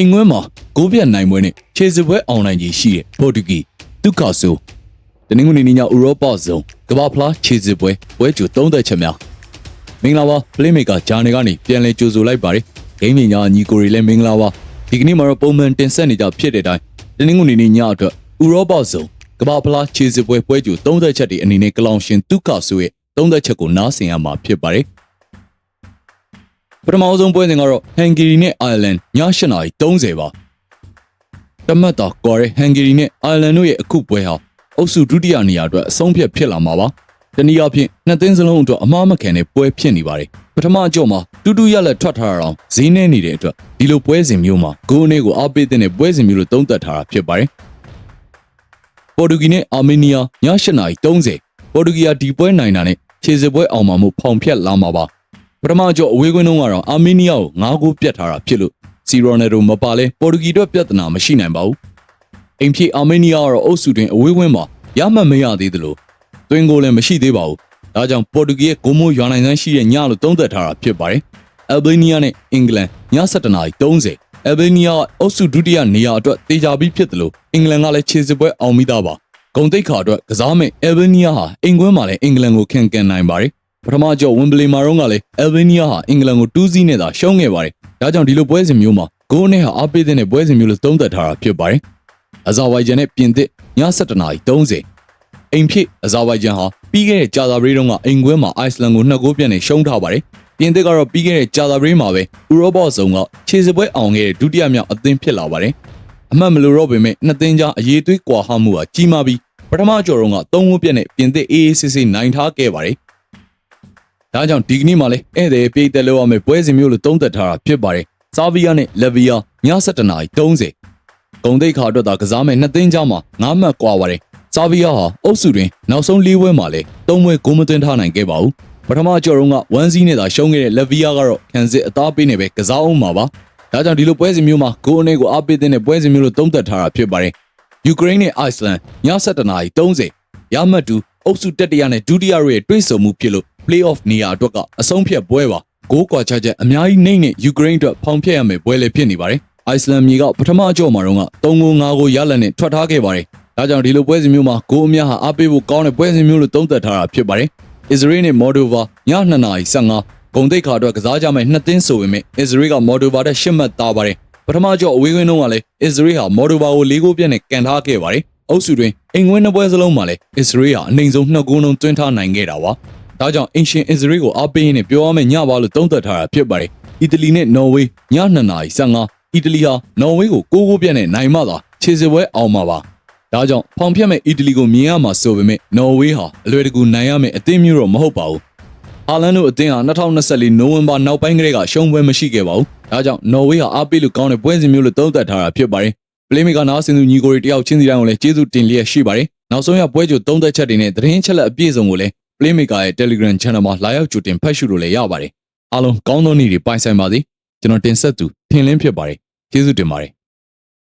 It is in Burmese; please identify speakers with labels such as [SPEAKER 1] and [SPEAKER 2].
[SPEAKER 1] အိမ်ငွင်းမှာဂိုးပြတ်နိုင်ပွဲနဲ့ခြေစပွဲအောင်နိုင်ကြီးရှိတဲ့ပေါ်တူဂီဒုက္ခဆိုတနင်္ဂနွေနေ့ညဥရောပဇုံကမ္ဘာဖလားခြေစပွဲပွဲကြိုသုံးသက်ချက်များမင်္ဂလာပါပလေးမေကာဂျာနေကနေပြန်လဲကြိုဆိုလိုက်ပါတယ်ဂိမ်းပညာညီကိုတွေလည်းမင်္ဂလာပါဒီကနေ့မှာတော့ပုံမှန်တင်ဆက်နေကြဖြစ်တဲ့အတိုင်းတနင်္ဂနွေနေ့ညအတွက်ဥရောပဇုံကမ္ဘာဖလားခြေစပွဲပွဲကြိုသုံးသက်ချက်တွေအနေနဲ့ကလောင်ရှင်ဒုက္ခဆိုရဲ့သုံးသက်ချက်ကိုနားဆင်ရမှာဖြစ်ပါတယ် ပထမဆုံးပွဲစဉ်ကတော့ဟန်ဂေရီနဲ့အိုင်ယာလန်ည8:30ပါတမတ်တော်ကော်ရဲဟန်ဂေရီနဲ့အိုင်ယာလန်တို့ရဲ့အခုပွဲဟာအုပ်စုဒုတိယနေရာအတွက်အဆုံးဖြတ်ဖြစ်လာမှာပါတနည်းအားဖြင့်နှစ်သင်းစလုံးအတွက်အမှားမခံတဲ့ပွဲဖြစ်နေပါတယ်ပထမအကြော့မှာတူတူရက်လက်ထွက်ထားတာအောင်ဈေးနှဲနေတဲ့အတွက်ဒီလိုပွဲစဉ်မျိုးမှာဂိုးအနေကိုအားပေးတဲ့ပွဲစဉ်မျိုးလို့သုံးသပ်ထားတာဖြစ်ပါတယ်ပေါ်တူဂီနဲ့အာမေးနီးယားည8:30ပေါ်တူဂီကဒီပွဲနိုင်တာနဲ့ခြေစစ်ပွဲအောင်မှာမို့ဖောင်ဖြတ်လာမှာပါ ပထမအကြော့အဝေးကွင်းတုန်းကတော့အာမေးနီးယားကို9ဂိုးပြတ်ထားတာဖြစ်လို့စီရိုနယ်ဒိုမပါလဲပေါ်တူဂီအတွက်ပြဿနာမရှိနိုင်ပါဘူးအိမ်ဖြည့်အာမေးနီးယားကတော့အုပ်စုတွင်အဝေးကွင်းမှာရမှတ်မရသေးသလိုတွင်ကိုလည်းမရှိသေးပါဘူးဒါကြောင့်ပေါ်တူဂီရဲ့ဂိုးမိုးရွာနိုင်စမ်းရှိတဲ့ညလို့သုံးသပ်ထားတာဖြစ်ပါတယ်အယ်ဘေးနီးယားနဲ့အင်္ဂလန်ည7:30အယ်ဘေးနီးယားအုပ်စုဒုတိယနေရာအတွက်တေချာပြီးဖြစ်တယ်လို့အင်္ဂလန်ကလည်းခြေစစ်ပွဲအောင်မိသားပါဂုံတိတ်ခါအတွက်ကစားမဲ့အယ်ဘေးနီးယားဟာအင်္ဂွန်းမှာလည်းအင်္ဂလန်ကိုခင်ကန်နိုင်ပါတယ် ပထမကြော့ဝင်ဘလီမာရုံးကလည်းအယ်ဘေးနီးယားဟာအင်္ဂလန်ကို2-0နဲ့သာရှုံးခဲ့ပါတယ်ဒါကြောင့်ဒီလိုပွဲစဉ်မျိုးမှာဂိုးနဲ့ဟာအားပေးတဲ့ပွဲစဉ်မျိုးလို့သုံးသပ်ထားတာဖြစ်ပါတယ်အဇာဘိုင်ဂျန်နဲ့ပြင်သစ်ည7:30အိမ်ဖြစ်အဇာဘိုင်ဂျန်ဟာပြီးခဲ့တဲ့ဂျာသာဘရီတုန်းကအိမ်ကွဲမှာအိုက်စလန်ကို2ဂိုးပြတ်နဲ့ရှုံးထားပါတယ်။ပြင်သစ်ကတော့ပြီးခဲ့တဲ့ဂျာသာဘရီမှာပဲဥရောပဇုံကခြေစပွဲအောင်ခဲ့တဲ့ဒုတိယမြောက်အသင်းဖြစ်လာပါတယ်။အမှတ်မလို့တော့ပေမဲ့နှစ်သင်းကြားအရေးသွေးကွာဟမှုဟာကြီးမားပြီးပထမကြော်တုန်းက3ဂိုးပြတ်နဲ့ပြင်သစ် AACC နိုင်ထားခဲ့ပါတယ်။ ဒါကြောင့်ဒီကနေ့မှလည်းဧည့်သည်ပြည်သက်လို့ရမယ့်ပွဲစဉ်မျိုးလို့သုံးသပ်ထားတာဖြစ်ပါတယ်။ဆာဗီယာနဲ့လက်ဗီယာည7:30ဂုံတိတ်ခါအတွက်သာကစားမဲ့နှစ်သင်းကြားမှာ9မှတ်ကွာပါတယ်။ဆာဗီယာဟာအုပ်စုတွင်နောက်ဆုံး၄ပွဲမှာလည်း၃ပွဲဂိုးမသွင်းထားနိုင်ခဲ့ပါဘူး။ပထမကြော်တုန်းက1စီးနဲ့သာရှုံးခဲ့တဲ့လက်ဗီယာကတော့ခံစစ်အသားပေးနေပဲကစားအောင်မှာပါ။ဒါကြောင့်ဒီလိုပွဲစဉ်မျိုးမှာဂိုးအနေကိုအားပေးတဲ့ပွဲစဉ်မျိုးလို့သုံးသပ်ထားတာဖြစ်ပါတယ်။ယူကရိန်းနဲ့အိုက်စလန်ည7:30ရမှတ်တူအုပ်စုတတိယနဲ့ဒုတိယရဲ့တွေ့ဆုံမှုဖြစ်လို့ play-off နေရာအတွက်ကအဆုံးဖြတ်ပွဲပါ။ဂိုးကွာခြားချက်အများကြီးနှိမ့်နဲ့ယူကရိန်းအတွက်ဖောင်ဖျက်ရမယ်ပွဲလည်းဖြစ်နေပါတယ်။အိုက်စလန်မြေကပထမအကြော့မှာတော့က3ဂိုး5ဂိုးရလနဲ့ထွက်ထားခဲ့ပါတယ်။ဒါကြောင့်ဒီလိုပွဲစဉ်မျိုးမှာဂိုးအများဟာအားပေးဖို့ကောင်းတဲ့ပွဲစဉ်မျိုးလို့သုံးသပ်ထားတာဖြစ်ပါတယ်။ Israel နဲ့ Moldova ည2:15ဂုံတိတ်ခါအတွက်ကစားကြမယ့်နှစ်သင်းဆိုပေမဲ့ Israel က Moldova တဲ့ရှစ်မှတ်သားပါတယ်။ပထမကြော့အဝေးကွင်းတုန်းကလည်း Israel ဟာ Moldova ကို၄ဂိုးပြတ်နဲ့ကန်ထားခဲ့ပါတယ်။အုပ်စုတွင်အိမ်ကွင်းနှစ်ပွဲစလုံးမှာလည်း Israel ဟာအနှိမ်ဆုံး2ဂိုးလုံးသွင်းထားနိုင်ခဲ့တာပါ။ ဒါကြောင့်အင်ရှင် Israel ကိုအားပေးရင်းနဲ့ပြောရမယ့်ညပါလို့သုံးသပ်ထားတာဖြစ်ပါတယ်။အီတလီနဲ့နော်ဝေးည2:15အီတလီဟာနော်ဝေးကို6ဂိုးပြတ်နဲ့နိုင်မှသာခြေစစ်ပွဲအောင်မှာပါ။ဒါကြောင့်ဖောင်ဖြတ်မဲ့အီတလီကိုမြင်ရမှာဆိုပေမဲ့နော်ဝေးဟာအလွယ်တကူနိုင်ရမယ့်အသင်းမျိုးတော့မဟုတ်ပါဘူး။ဟာလန်တို့အသင်းဟာ2024နိုဝင်ဘာနောက်ပိုင်းကတည်းကရှုံးပွဲမရှိခဲ့ပါဘူး။ဒါကြောင့်နော်ဝေးဟာအားပေးလို့ကောင်းတဲ့ပွဲစဉ်မျိုးလို့သုံးသပ်ထားတာဖြစ်ပါတယ်။ပလေးမီကနားဆင်သူညီကိုတွေတယောက်ချင်းစီတိုင်းကိုလည်းကျေးဇူးတင်လျက်ရှိပါတယ်။နောက်ဆုံးရပွဲကြိုသုံးသက်ချက်တွေနဲ့သတင်းချက်လက်အပြည့်စုံကိုလည်း Playmaker ရဲ့ Telegram Channel မှာလာရောက်ကြိုတင်ဖတ်ရှုလို့လည်းရပါတယ်။အားလုံးကောင်းသောနေ့တွေပိုင်ဆိုင်ပါစေ။ကျွန်တော်တင်ဆက်သူထင်လင်းဖြစ်ပါတယ်။ကျေးဇူးတင်ပါတယ်